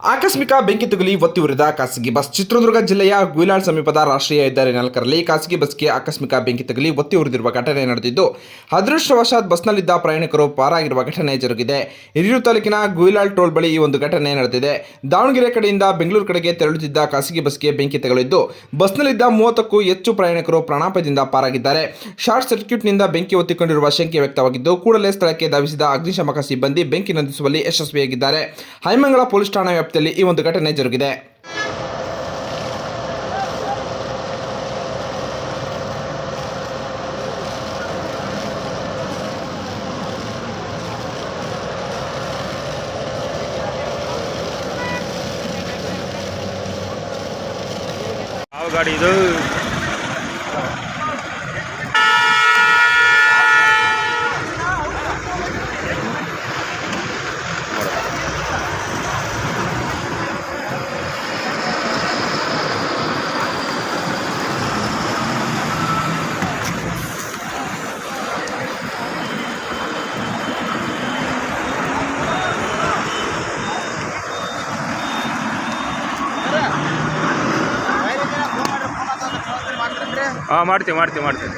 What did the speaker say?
ಆಕಸ್ಮಿಕ ಬೆಂಕಿ ತಗುಲಿ ಒತ್ತಿ ಉರಿದ ಖಾಸಗಿ ಬಸ್ ಚಿತ್ರದುರ್ಗ ಜಿಲ್ಲೆಯ ಗುಯಿಲಾಳ್ ಸಮೀಪದ ರಾಷ್ಟ್ರೀಯ ಹೆದ್ದಾರಿ ನಾಲ್ಕರಲ್ಲಿ ಖಾಸಗಿ ಬಸ್ಗೆ ಆಕಸ್ಮಿಕ ಬೆಂಕಿ ತಗುಲಿ ಒತ್ತಿ ಉರಿದಿರುವ ಘಟನೆ ನಡೆದಿದ್ದು, ಅದೃಷ್ಟವಶಾತ್ ಬಸ್ನಲ್ಲಿದ್ದ ಪ್ರಯಾಣಿಕರು ಪಾರಾಗಿರುವ ಘಟನೆ ಜರುಗಿದೆ. ಹಿರಿಯೂರು ತಾಲೂಕಿನ ಗುಯಿಲಾಳ್ ಟೋಲ್ ಬಳಿ ಈ ಒಂದು ಘಟನೆ ನಡೆದಿದೆ. ದಾವಣಗೆರೆ ಕಡೆಯಿಂದ ಬೆಂಗಳೂರು ಕಡೆಗೆ ತೆರಳುತ್ತಿದ್ದ ಖಾಸಗಿ ಬಸ್ಗೆ ಬೆಂಕಿ ತಗುಲಿದ್ದು, ಬಸ್ನಲ್ಲಿದ್ದ ಮೂವತ್ತಕ್ಕೂ ಹೆಚ್ಚು ಪ್ರಯಾಣಿಕರು ಪ್ರಾಣಾಪದಿಂದ ಪಾರಾಗಿದ್ದಾರೆ. ಶಾರ್ಟ್ ಸರ್ಕ್ಯೂಟ್ನಿಂದ ಬೆಂಕಿ ಒತ್ತಿಕೊಂಡಿರುವ ಶಂಕೆ ವ್ಯಕ್ತವಾಗಿದ್ದು, ಕೂಡಲೇ ಸ್ಥಳಕ್ಕೆ ಧಾವಿಸಿದ ಅಗ್ನಿಶಾಮಕ ಸಿಬ್ಬಂದಿ ಬೆಂಕಿ ನಂದಿಸುವಲ್ಲಿ ಯಶಸ್ವಿಯಾಗಿದ್ದಾರೆ. ಹೈಮಂಗಳ ಪೊಲೀಸ್ ಠಾಣಾ ವ್ಯಾಪ್ತಿಯಲ್ಲಿ ಈ ಒಂದು ಘಟನೆ ಜರುಗಿದೆ. ಗಾಡಿ ಇದು ಹಾಂ ಮಾಡ್ತೀವಿ ಮಾಡ್ತೀವಿ ಮಾಡ್ತೀವಿ.